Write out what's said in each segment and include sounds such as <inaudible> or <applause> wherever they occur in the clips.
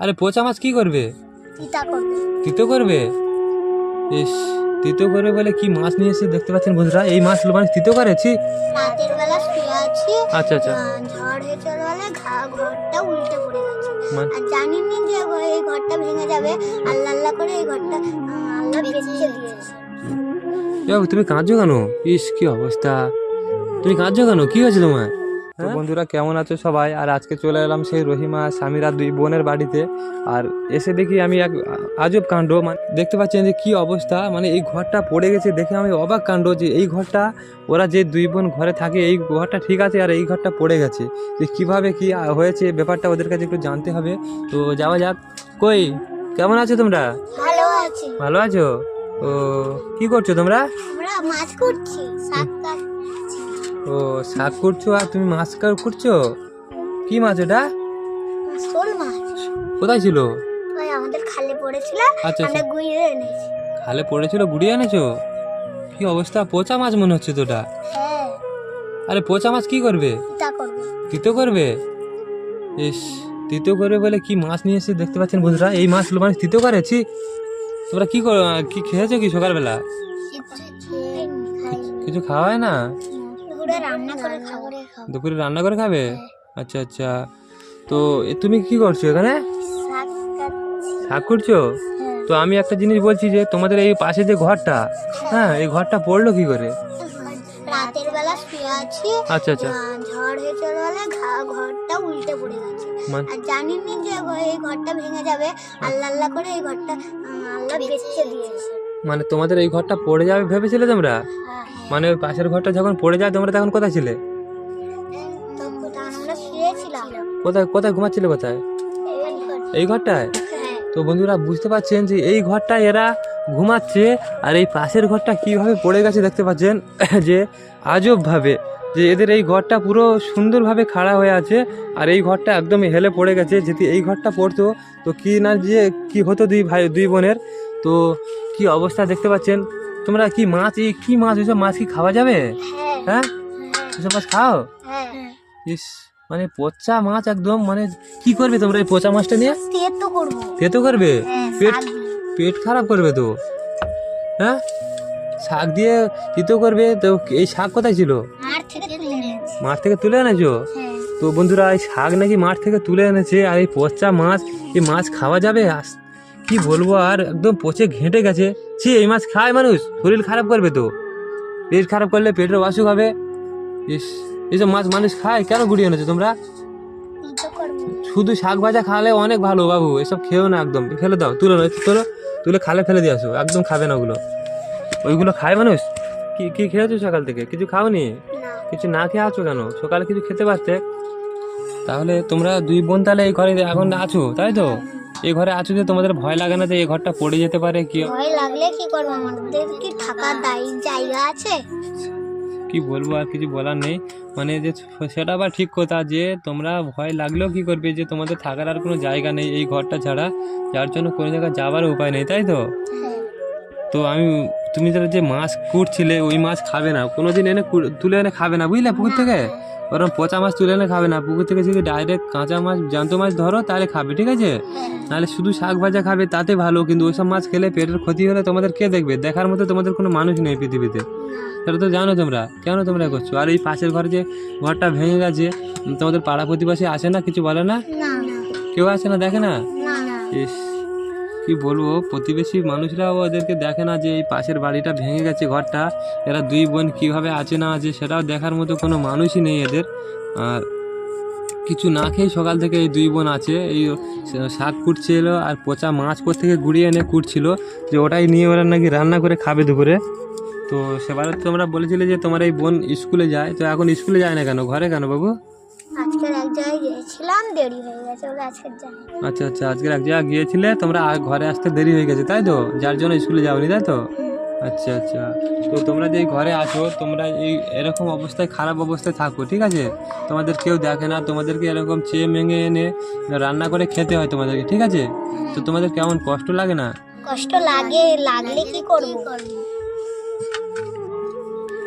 আরে পচা মাছ কি করবে? তিতা করবে। ইস তিতো করবে বলে কি মাছ নিয়ে এসে দেখতে পাচ্ছেন বন্ধুরা? এই মাছ মানে তিতো করেছি আচ্ছা আচ্ছা। আহ, ঝড় হয়েছে বলে ঘরটা উল্টে পড়ে গেছে। মানে- আর জানিনি যে এই ঘরটা ভেঙে যাবে। আল্লাহ আল্লাহ করে এই ঘরটা আল্লাহ বেঁচে দিয়েছে। তুমি কাঁদছো কেন? ইস কি অবস্থা। তুমি কাঁদছো কেন? কি হয়েছে তোমার? তো বন্ধুরা কেমন আছো সবাই? আর আজকে চলে এলাম সেই রহিমা স্বামীরা দুই বোনের বাড়িতে। আর এসে দেখি আমি এক আজব কাণ্ড মানে দেখতে পাচ্ছেন যে কি অবস্থা। মানে এই ঘরটা পড়ে গেছে দেখে আমি অবাক কাণ্ড যে এই ঘরটা ওরা যে দুই বোন ঘরে থাকে এই ঘরটা ঠিক আছে আর এই ঘরটা পড়ে গেছে। যে কীভাবে কি হয়েছে ব্যাপারটা ওদের কাছে একটু জানতে হবে। তো যাওয়া যাক। কই? কেমন আছো তোমরা? ভালো আছে। ভালো আছো? ও কি করছ তোমরা? আমরা মাছ করছি শাক ও শাক করছ আর তুমি মাছ কার করছ? কি মাছ এটা? শোল মাছ। কোথায় ছিল? আমাদের খালে পড়েছিল আচ্ছা আমরা আচ্ছা। এনেছি। খালে পড়েছিল গুড়িয়ে এনেছো? কি অবস্থা পচা মাছ মনে হচ্ছে তোটা? হ্যাঁ। আরে পচা মাছ কি করবে? তিতো করবে। ইস তিতো করবে বলে কি মাছ নিয়ে এসে দেখতে পাচ্ছেন বন্ধুরা? এই মাছগুলো মানে তিতো করেছি তোমরা কি কর কি খেয়েছো কি সকালবেলা? কিছু খাওয়ায় না? দুপুরে রান্না করে খাব। দুপুরে রান্না করে খাবে। আচ্ছা আচ্ছা। তো এ তুমি কি করছ এখানে? শাক করছ? হ্যাঁ। তো আমি একটা জিনিস বলছি যে তোমাদের এই পাশে যে ঘরটা হ্যাঁ। এই ঘরটা পড়ল কি করে? রাতের বেলা শুয়ে আছি। আচ্ছা আচ্ছা। ঝড় হয়েছে বলে ঘরটা উল্টে পড়ে গেছে। মানে আর জানিনি যে এই ঘরটা ভেঙে যাবে। আল্লাহ আল্লাহ করে এই ঘরটা আল্লাহ বেঁচে দিয়েছে। মানে তোমাদের এই ঘরটা পড়ে যাবে ভেবেছিলে তোমরা? মানে ওই পাশের ঘরটা যখন পড়ে যায়, তোমরা তখন কোথায় ছিলে? কোথায় কোথায় ঘুমাচ্ছিলে কোথায়? এই ঘরটায়? তো বন্ধুরা, বুঝতে পারছেন যে এই ঘরটায় এরা ঘুমাচ্ছে, আর এই পাশের ঘরটা কীভাবে পড়ে গেছে দেখতে পাচ্ছেন? <laughs> যে আজব ভাবে যে এদের এই ঘরটা পুরো সুন্দরভাবে খাড়া হয়ে আছে, আর এই ঘরটা একদম হেলে পড়ে গেছে। যদি এই ঘরটা পড়তো, তো কি না যে কি হতো দুই ভাই, দুই বোনের? তো কি অবস্থা দেখতে পাচ্ছেন? তোমরা কি মাছ এই কি মাছ? ওইসব মাছ কি খাওয়া যাবে? হ্যাঁ? ওইসব মাছ খাও? ইস মানে পচা মাছ একদম মানে কি করবে তোমরা এই পচা মাছটা নিয়ে? তেতো করব। করবে? হ্যাঁ পেট পেট খারাপ করবে তো? হ্যাঁ? শাক দিয়ে তিতো করবে? তো এই শাক কোথায় ছিল? মাঠ থেকে তুলে এনেছি। হ্যাঁ। তো বন্ধুরা এই শাক নাকি মাঠ থেকে তুলে এনেছে আর এই পচা মাছ এই মাছ খাওয়া যাবে? কি বলব আর একদম পচে ঘেঁটে গেছে। ছি এই মাছ খায় মানুষ শরীর খারাপ করবে তো। পেট খারাপ করলে পেটের অসুখ হবে। ইস এইসব মাছ মানুষ খায় কেন গুড়িয়ে এনেছো তোমরা? শুধু শাক ভাজা খাওয়ালে অনেক ভালো বাবু এসব খেও না একদম। ফেলে দাও তুলো না তুলো তুলে খালে ফেলে দিয়ে আসো একদম খাবে না ওগুলো। ওইগুলো খায় মানুষ? কি কি খেয়েছো সকাল থেকে? কিছু খাওনি? না। কিছু না খেয়ে আছো কেন? সকালে কিছু খেতে পারতে? তাহলে তোমরা দুই বোন তাহলে এই ঘরে এখন আছো তাই তো? এই ঘরে আছো যে তোমাদের ভয় লাগে না যে এই ঘরটা পড়ে যেতে পারে? কি ভয় লাগলে কি করব? আমাদের কি থাকার দায়ী জায়গা আছে? কি বলব আর কিছু বলার নেই। মানে যে সেটা আবার ঠিক কথা যে তোমরা ভয় লাগলেও কি করবে যে তোমাদের থাকার আর কোনো জায়গা নেই এই ঘরটা ছাড়া। যার জন্য কোনো জায়গায় যাবার উপায় নেই তাই তো? হ্যাঁ তো আমি তুমি যারা যে মাছ কুটছিলে ওই মাছ খাবে না। কোনো দিন এনে তুলে এনে খাবে না বুঝলে পুকুর থেকে? ওরকম পচা মাছ তুলে এনে খাবে না। পুকুর থেকে যদি ডাইরেক্ট কাঁচা মাছ জ্যান্ত মাছ ধরো তাহলে খাবে ঠিক আছে? নাহলে শুধু শাক ভাজা খাবে তাতে ভালো। কিন্তু ওইসব মাছ খেলে পেটের ক্ষতি হলে তোমাদের কে দেখবে? দেখার মতো তোমাদের কোনো মানুষ নেই পৃথিবীতে। সেটা তো জানো তোমরা। কেন তোমরা করছ? আর এই পাশের ঘরে যে ঘরটা ভেঙে গেছে তোমাদের পাড়া প্রতিবেশী আসে না? কিছু বলে না? কেউ আসে না? দেখে না। ইস। কি বলব? প্রতিবেশী মানুষরাও ওদেরকে দেখে না যে এই পাশের বাড়িটা ভেঙে গেছে ঘরটা। এরা দুই বোন কীভাবে আছে না আছে সেটাও দেখার মতো কোনো মানুষই নেই এদের। আর কিছু না খেয়ে সকাল থেকে এই দুই বোন আছে। এই শাক কুটছিল আর পচা মাছ থেকে গুড়িয়ে এনে কুটছিল যে ওটাই নিয়ে ওরা নাকি রান্না করে খাবে দুপুরে। তো সেবার তোমরা বলেছিলে যে তোমার এই বোন স্কুলে যায়। তো এখন স্কুলে যায় না কেন? ঘরে কেন বাবু? আজকের এক জায়গায় গিয়েছিলাম দেরি হয়ে গেছে বলে আজকের যাই আচ্ছা আচ্ছা আজকে এক জায়গায় গিয়েছিলে তোমরা আ- ঘরে আসতে দেরি হয়ে গেছে তাই তো? যার জন্য স্কুলে যাওনি তাই তো? আচ্ছা আচ্ছা। তো তোমরা যে ঘরে আছো তোমরা এই এরকম অবস্থায় খারাপ অবস্থায় থাকো ঠিক আছে? তোমাদের কেউ দেখে না তোমাদেরকে এরকম চেয়ে মেঙে এনে রান্না করে খেতে হয় তোমাদেরকে ঠিক আছে? তো তোমাদের কেমন কষ্ট লাগে না? কষ্ট লাগে লাগলে কি করব?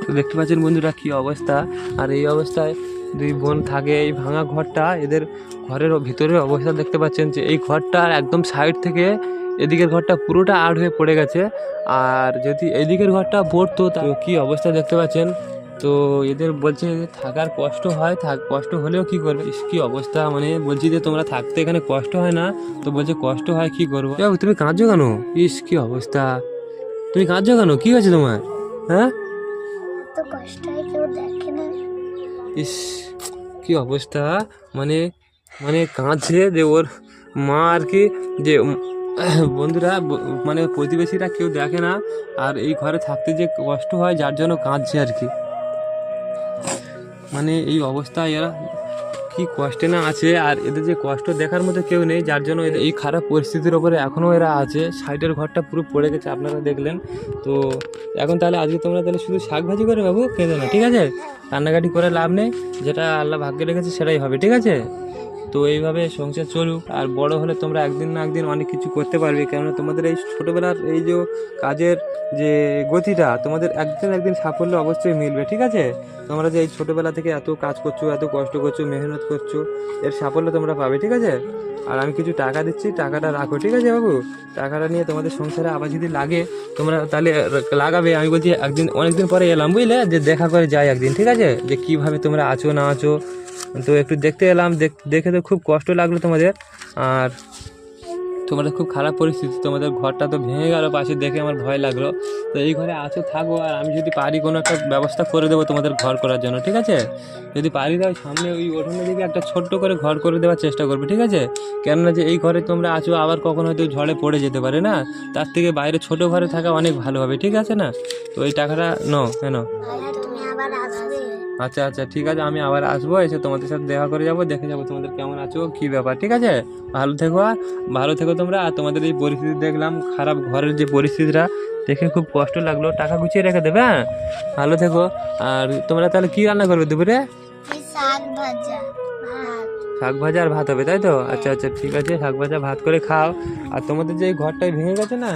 তো দেখতে পাচ্ছেন বন্ধুরা কি অবস্থা? আর এই অবস্থায় দুই বোন থাকে এই ভাঙা ঘরটা এদের ঘরের ভিতরের অবস্থা দেখতে পাচ্ছেন যে এই ঘরটার একদম সাইড থেকে এদিকের ঘরটা পুরোটা আড় হয়ে পড়ে গেছে। আর যদি এদিকের ঘরটা পড়তো তা কি অবস্থা দেখতে পাচ্ছেন? তো এদের বলছে থাকার কষ্ট হয় থাক কষ্ট হলেও কি করবে? ইস, কি অবস্থা মানে বলছি যে তোমরা থাকতে এখানে কষ্ট হয় না। তো বলছে কষ্ট হয় কি করব? তুমি কাঁদছো কেন? ইস কি অবস্থা? তুমি কাঁদছো কেন? কি হয়েছে তোমার? হ্যাঁ? কষ্ট হয় কেউ ইস, কি অবস্থা? মানে মানে কাঁদছে যে ওর মা আর কি, যে বন্ধুরা মানে প্রতিবেশীরা কেউ দেখে না, আর এই ঘরে থাকতে যে কষ্ট হয়, যার জন্য কাঁদছে আর কি। মানে এই অবস্থায় এরা কি কষ্টে না আছে? আর এদের যে কষ্ট দেখার মতো কেউ নেই, যার জন্য এই খারাপ পরিস্থিতির ওপরে এখনও এরা আছে। সাইডের ঘরটা পুরো পড়ে গেছে, আপনারা দেখলেন। তো এখন তাহলে আজকে তোমরা তাহলে শুধু শাক ভাজি করে বাবু কেঁদে না, ঠিক আছে? রান্নাঘাটি করে লাভ নেই, যেটা আল্লাহ ভাগ্যে রেখেছে সেটাই হবে, ঠিক আছে? তো এইভাবে সংসার চলুক। আর বড় হলে তোমরা একদিন না একদিন অনেক কিছু করতে পারবে। কেননা তোমাদের এই ছোটোবেলার এই যে কাজের যে গতিটা, তোমাদের একদিন একদিন সাফল্য অবশ্যই মিলবে, ঠিক আছে? তোমরা যে এই ছোটোবেলা থেকে এত কাজ করছ, এত কষ্ট করছ, মেহনত করছ, এর সাফল্য তোমরা পাবে, ঠিক আছে? আর আমি কিছু টাকা দিচ্ছি, টাকাটা রাখো, ঠিক আছে বাবু? টাকাটা নিয়ে তোমাদের সংসারে আবার যদি লাগে, তোমরা তাহলে লাগাবে। আমি বলছি একদিন, অনেকদিন পরে এলাম, বুঝলে? যে দেখা করে যাই একদিন, ঠিক আছে? যে কীভাবে তোমরা আছো, না আছো তো একটু দেখতে এলাম, দেখ- তো খুব কষ্ট লাগল তোমাদের। আর তোমাদের খুব খারাপ পরিস্থিতি, তোমাদের ঘরটা তো ভেঙে গেল, পাশে দেখে আমার ভয় লাগল। তো এই ঘরে আছো, থাকো, আর আমি যদি পারি কোনো একটা ব্যবস্থা করে দেবো তোমাদের ঘর করার জন্য, ঠিক আছে? যদি পারি তাহলে সামনে ওই ওঠানের দিকে একটা ছোট্ট করে ঘর করে দেওয়ার চেষ্টা করবে, ঠিক আছে? কেননা যে এই ঘরে তোমরা আছো, আবার কখন হয়তো ঝড়ে পড়ে যেতে পারে না? তার থেকে বাইরে ছোট ঘরে থাকা অনেক ভালো হবে, ঠিক আছে না? তো এই টাকাটা নাও কেন আচ্ছা আচ্ছা ঠিক আছে আমি আবার আসব এসে তোমাদের সাথে দেখা করে যাব দেখে যাব তোমাদের কেমন আছো কি ব্যাপার ঠিক আছে? ভালো থেকো আর ভালো থেকো তোমরা আর তোমাদের এই পরিস্থিতি দেখলাম খারাপ ঘরের যে পরিস্থিতিটা দেখে খুব কষ্ট লাগল টাকা গুছিয়ে রেখে দেবে হ্যাঁ? ভালো থেকো আর তোমরা তাহলে কি রান্না করবে দুপুরে? শাক ভাজা শাক ভাজা আর ভাত হবে তাই তো? আচ্ছা আচ্ছা ঠিক আছে শাক ভাজা ভাত করে খাও আর তোমাদের যে এই ঘরটাই ভেঙে গেছে না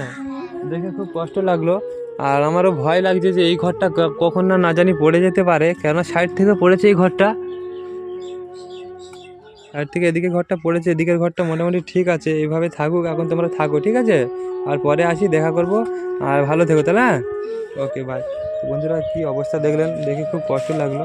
দেখে খুব কষ্ট লাগল আর আমারও ভয় লাগছে যে এই ঘরটা কখন না না জানি পড়ে যেতে পারে কেন সাইড থেকে পড়েছে এই ঘরটা। সাইড থেকে এদিকে ঘরটা পড়েছে, এদিকের ঘরটা মোটামুটি ঠিক আছে এইভাবে থাকুক, এখন তোমরা থাকো, ঠিক আছে? আর পরে আসি, দেখা করব, আর ভালো থেকো তাহলে হ্যাঁ? ওকে বাই বন্ধুরা, কি অবস্থা দেখলেন, দেখে খুব কষ্ট লাগল।